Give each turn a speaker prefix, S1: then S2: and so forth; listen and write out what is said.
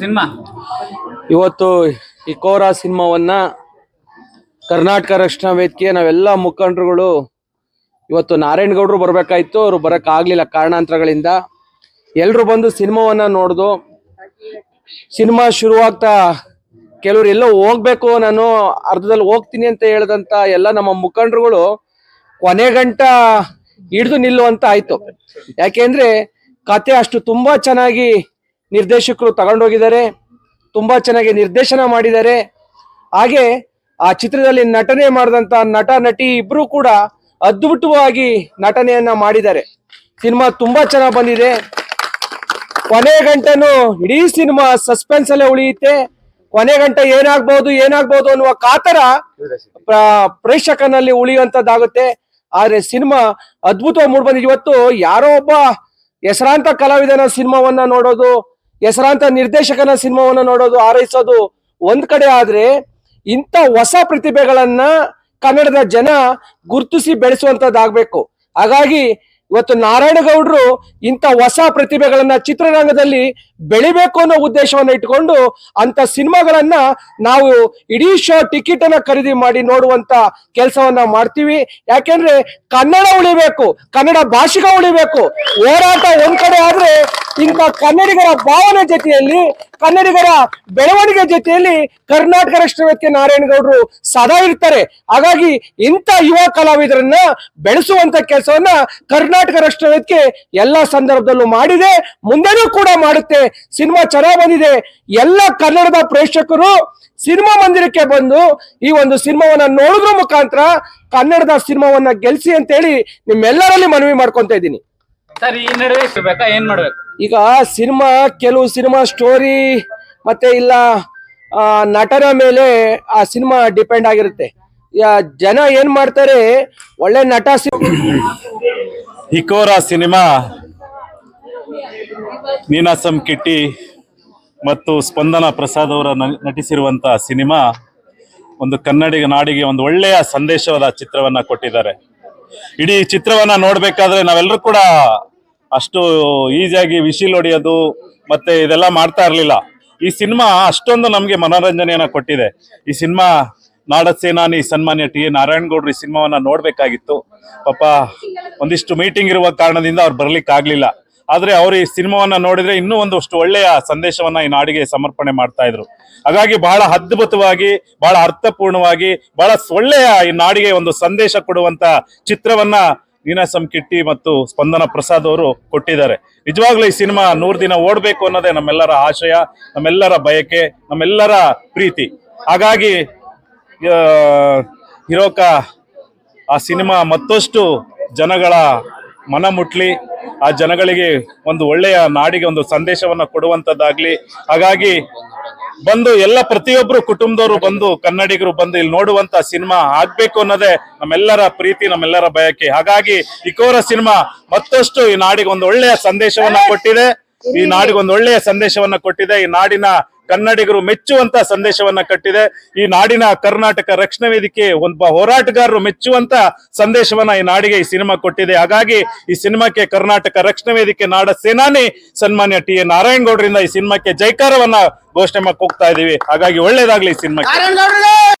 S1: Cinema?
S2: ಇವತ್ತು ಈ ಕೋರಾ ಸಿನಿಮಾವನ್ನ ಕರ್ನಾಟಕ ರಕ್ಷಣಾ ವೇದಿಕೆ ನಾವೆಲ್ಲ ಮುಖಂಡರುಗಳು ಇವತ್ತು ನಾರಾಯಣಗೌಡರು ಬರ್ಬೇಕಾಯ್ತು, ಅವರು ಬರಕ್ ಆಗ್ಲಿಲ್ಲ ಕಾರಣಾಂತರಗಳಿಂದ. ಎಲ್ರು ಬಂದು ಸಿನಿಮಾವನ್ನ ನೋಡ್ದು, ಸಿನಿಮಾ ಶುರುವಾಗ್ತಾ ಕೆಲವ್ರು ಎಲ್ಲೋ ಹೋಗ್ಬೇಕು ನಾನು ಅರ್ಧದಲ್ಲಿ ಹೋಗ್ತೀನಿ ಅಂತ ಹೇಳ್ದಂತ ಎಲ್ಲ ನಮ್ಮ ಮುಖಂಡರುಗಳು ಕೊನೆ ಗಂಟ ಹಿಡಿದು ನಿಲ್ಲುವಂತ ಆಯ್ತು. ಯಾಕೆಂದ್ರೆ ಕತೆ ಅಷ್ಟು ತುಂಬಾ ಚೆನ್ನಾಗಿ ನಿರ್ದೇಶಕರು ತಗೊಂಡೋಗಿದ್ದಾರೆ, ತುಂಬಾ ಚೆನ್ನಾಗಿ ನಿರ್ದೇಶನ ಮಾಡಿದ್ದಾರೆ. ಹಾಗೆ ಆ ಚಿತ್ರದಲ್ಲಿ ನಟನೆ ಮಾಡಿದಂತ ನಟ, ನಟಿ ಇಬ್ಬರೂ ಕೂಡ ಅದ್ಭುತವಾಗಿ ನಟನೆಯನ್ನ ಮಾಡಿದ್ದಾರೆ. ಸಿನಿಮಾ ತುಂಬಾ ಚೆನ್ನಾಗಿ ಬಂದಿದೆ. ಕೊನೆ ಗಂಟೆನೂ ಇಡೀ ಸಿನಿಮಾ ಸಸ್ಪೆನ್ಸ್ ಅಲ್ಲೇ ಉಳಿಯುತ್ತೆ. ಕೊನೆ ಗಂಟೆ ಏನಾಗ್ಬೋದು ಏನಾಗ್ಬಹುದು ಅನ್ನುವ ಕಾತರ ಪ್ರ- ಪ್ರೇಕ್ಷಕನಲ್ಲಿ ಉಳಿಯುವಂಥದ್ದಾಗುತ್ತೆ ಆದರೆ ಸಿನಿಮಾ ಅದ್ಭುತವಾಗಿ ಮೂಡ್ಬಂದಿದೆ ಇವತ್ತು ಯಾರೋ ಒಬ್ಬ ಹೆಸರಾಂತ ಕಲಾವಿದನ ಸಿನಿಮಾವನ್ನ ನೋಡೋದು, ಹೆಸರಾಂತ ನಿರ್ದೇಶಕನ ಸಿನಿಮಾವನ್ನ ನೋಡೋದು ಆರೈಸೋದು ಒಂದ್ ಕಡೆ ಆದ್ರೆ ಇಂಥ ಹೊಸ ಪ್ರತಿಭೆಗಳನ್ನ ಕನ್ನಡದ ಜನ ಗುರುತಿಸಿ ಬೆಳೆಸುವಂತದ್ದಾಗಬೇಕು. ಹಾಗಾಗಿ ಇವತ್ತು ನಾರಾಯಣಗೌಡರು ಇಂಥ ಹೊಸ ಪ್ರತಿಭೆಗಳನ್ನ ಚಿತ್ರರಂಗದಲ್ಲಿ ಬೆಳಿಬೇಕು ಅನ್ನೋ ಉದ್ದೇಶವನ್ನ ಇಟ್ಕೊಂಡು ಅಂತ ಸಿನಿಮಾಗಳನ್ನ ನಾವು ಇಡೀ ಶೋ ಟಿಕೆಟ್ ಅನ್ನ ಖರೀದಿ ಮಾಡಿ ನೋಡುವಂತ ಕೆಲಸವನ್ನ ಮಾಡ್ತೀವಿ. ಯಾಕೆಂದ್ರೆ ಕನ್ನಡ ಉಳಿಬೇಕು, ಕನ್ನಡ ಭಾಷಿಕ ಉಳಿಬೇಕು. ಹೋರಾಟ ಒಂದ್ ಕಡೆ ಆದ್ರೆ ಇಂಥ ಕನ್ನಡಿಗರ ಭಾವನೆ ಜೊತೆಯಲ್ಲಿ ಕನ್ನಡಿಗರ ಬೆಳವಣಿಗೆ ಜೊತೆಯಲ್ಲಿ ಕರ್ನಾಟಕ ರಾಷ್ಟ್ರ ನಾರಾಯಣಗೌಡರು ಸದಾ ಇರ್ತಾರೆ. ಹಾಗಾಗಿ ಇಂಥ ಯುವ ಕಲಾವಿದರನ್ನ ಬೆಳೆಸುವಂತ ಕೆಲಸವನ್ನ ಕರ್ನಾಟಕ ರಾಷ್ಟ್ರ ಎಲ್ಲಾ ಸಂದರ್ಭದಲ್ಲೂ ಮಾಡಿದೆ. ಮುಂದೆನೂ ಕೂಡ ಮಾಡುತ್ತೆ. ಸಿನಿಮಾ ಚೆನ್ನಾಗಿ ಬಂದಿದೆ. ಎಲ್ಲ ಕನ್ನಡದ ಪ್ರೇಕ್ಷಕರು ಸಿನಿಮಾ ಮಂದಿರಕ್ಕೆ ಬಂದು ಈ ಒಂದು ಸಿನಿಮಾವನ್ನ ನೋಡಿದ್ರ ಮುಖಾಂತರ ಕನ್ನಡದ ಸಿನಿಮಾವನ್ನ ಗೆಲ್ಸಿ ಅಂತೇಳಿ ನಿಮ್ಮೆಲ್ಲರಲ್ಲಿ ಮನವಿ ಮಾಡ್ಕೊತಾ ಇದ್ದೀನಿ.
S1: ಸರ್ ಈ ನಡುವೆ ಬೇಕಾ ಏನ್ ಮಾಡ್ಬೇಕು?
S2: ಈಗ ಸಿನಿಮಾ ಕೆಲವು ಸಿನಿಮಾ ಸ್ಟೋರಿ ಮತ್ತೆ ಇಲ್ಲ ನಟರ ನಟನ ಮೇಲೆ ಆ ಸಿನಿಮಾ ಡಿಪೆಂಡ್ ಆಗಿರುತ್ತೆ. ಯಾ- ಜನ ಏನ್ ಮಾಡ್ತಾರೆ ಒಳ್ಳೆ ನಟ ಸಿ-
S3: ಹಿಕೋರ ಸಿನಿಮಾ ನೀನಾಸಂ ಕಿಟ್ಟಿ ಮತ್ತು ಸ್ಪಂದನ ಪ್ರಸಾದ್ ಅವರ ನ- ನಟಿಸಿರುವಂತ ಸಿನಿಮಾ ಒಂದು ಕನ್ನಡಿಗ ನಾಡಿಗೆ ಒಂದು ಒಳ್ಳೆಯ ಸಂದೇಶವಾದ ಚಿತ್ರವನ್ನ ಕೊಟ್ಟಿದ್ದಾರೆ. ಇಡೀ ಚಿತ್ರವನ್ನ ನೋಡ್ಬೇಕಾದ್ರೆ ನಾವೆಲ್ಲರೂ ಕೂಡ ಅಷ್ಟು ಈಸಿಯಾಗಿ ವಿಶಿಲ್ ಹೊಡೆಯೋದು ಮತ್ತೆ ಇದೆಲ್ಲ ಮಾಡ್ತಾ ಇರಲಿಲ್ಲ. ಈ ಸಿನಿಮಾ ಅಷ್ಟೊಂದು ನಮಗೆ ಮನೋರಂಜನೆಯನ್ನು ಕೊಟ್ಟಿದೆ. ಈ ಸಿನಿಮಾ ನಾಡ ಸೇನಾನಿ ಸನ್ಮಾನ್ಯ ಟಿ ಎ ನಾರಾಯಣಗೌಡ್ರು ಈ ಸಿನಿಮಾವನ್ನ ನೋಡಬೇಕಾಗಿತ್ತು. ಪಾಪ ಒಂದಿಷ್ಟು ಮೀಟಿಂಗ್ ಇರುವ ಕಾರಣದಿಂದ ಅವ್ರು ಬರ್ಲಿಕ್ಕಾಗಲಿಲ್ಲ. ಆದರೆ ಅವರು ಈ ಸಿನಿಮಾವನ್ನ ನೋಡಿದ್ರೆ ಇನ್ನೂ ಒಂದಷ್ಟು ಒಳ್ಳೆಯ ಸಂದೇಶವನ್ನ ಈ ನಾಡಿಗೆ ಸಮರ್ಪಣೆ ಮಾಡ್ತಾ ಇದ್ರು. ಹಾಗಾಗಿ ಬಹಳ ಅದ್ಭುತವಾಗಿ, ಬಹಳ ಅರ್ಥಪೂರ್ಣವಾಗಿ, ಬಹಳ ಒಳ್ಳೆಯ ಈ ನಾಡಿಗೆ ಒಂದು ಸಂದೇಶ ಕೊಡುವಂತ ಚಿತ್ರವನ್ನ ನೀನಾಸಂ ಕಿಟ್ಟಿ ಮತ್ತು ಸ್ಪಂದನ ಪ್ರಸಾದ್ ಅವರು ಕೊಟ್ಟಿದ್ದಾರೆ. ನಿಜವಾಗ್ಲೂ ಈ ಸಿನಿಮಾ ನೂರು ದಿನ ಓಡಬೇಕು ಅನ್ನೋದೇ ನಮ್ಮೆಲ್ಲರ ಆಶಯ, ನಮ್ಮೆಲ್ಲರ ಬಯಕೆ, ನಮ್ಮೆಲ್ಲರ ಪ್ರೀತಿ. ಹಾಗಾಗಿ ಹಿರೋಕ, ಆ ಸಿನಿಮಾ ಮತ್ತಷ್ಟು ಜನಗಳ ಮನ ಮುಟ್ಲಿ, ಆ ಜನಗಳಿಗೆ ಒಂದು ಒಳ್ಳೆಯ ನಾಡಿಗೆ ಒಂದು ಸಂದೇಶವನ್ನ ಕೊಡುವಂಥದ್ದಾಗಲಿ. ಹಾಗಾಗಿ ಬಂದು ಎಲ್ಲ ಪ್ರತಿಯೊಬ್ರು ಕುಟುಂಬದವರು ಬಂದು, ಕನ್ನಡಿಗರು ಬಂದು ಇಲ್ಲಿ ನೋಡುವಂತ ಸಿನಿಮಾ ಆಗ್ಬೇಕು ಅನ್ನೋದೇ ನಮ್ಮೆಲ್ಲರ ಪ್ರೀತಿ, ನಮ್ಮೆಲ್ಲರ ಬಯಕೆ. ಹಾಗಾಗಿ ಇಕೋರ ಸಿನಿಮಾ ಮತ್ತಷ್ಟು ಈ ನಾಡಿಗೆ ಒಂದು ಒಳ್ಳೆಯ ಸಂದೇಶವನ್ನ ಕೊಟ್ಟಿದೆ. ಈ ನಾಡಿಗೆ ಒಂದು ಒಳ್ಳೆಯ ಸಂದೇಶವನ್ನ ಕೊಟ್ಟಿದೆ. ಈ ನಾಡಿನ ಕನ್ನಡಿಗರು ಮೆಚ್ಚುವಂತ ಸಂದೇಶವನ್ನ ಕಟ್ಟಿದೆ. ಈ ನಾಡಿನ ಕರ್ನಾಟಕ ರಕ್ಷಣಾ ವೇದಿಕೆ ಒಬ್ಬ ಹೋರಾಟಗಾರರು ಮೆಚ್ಚುವಂತ ಸಂದೇಶವನ್ನ ಈ ನಾಡಿಗೆ ಈ ಸಿನಿಮಾ ಕೊಟ್ಟಿದೆ. ಹಾಗಾಗಿ ಈ ಸಿನಿಮಾಕ್ಕೆ ಕರ್ನಾಟಕ ರಕ್ಷಣಾ ವೇದಿಕೆ ನಾಡ ಸೇನಾನಿ ಸನ್ಮಾನ್ಯ ಟಿ ಎ ನಾರಾಯಣಗೌಡರಿಂದ ಈ ಸಿನಿಮಾಕ್ಕೆ ಜೈಕಾರವನ್ನ ಘೋಷಣೆ ಮಾಡಕ್ ಹೋಗ್ತಾ ಇದೀವಿ ಹಾಗಾಗಿ ಒಳ್ಳೇದಾಗ್ಲಿ ಈ ಸಿನಿಮಾಕ್ಕೆ.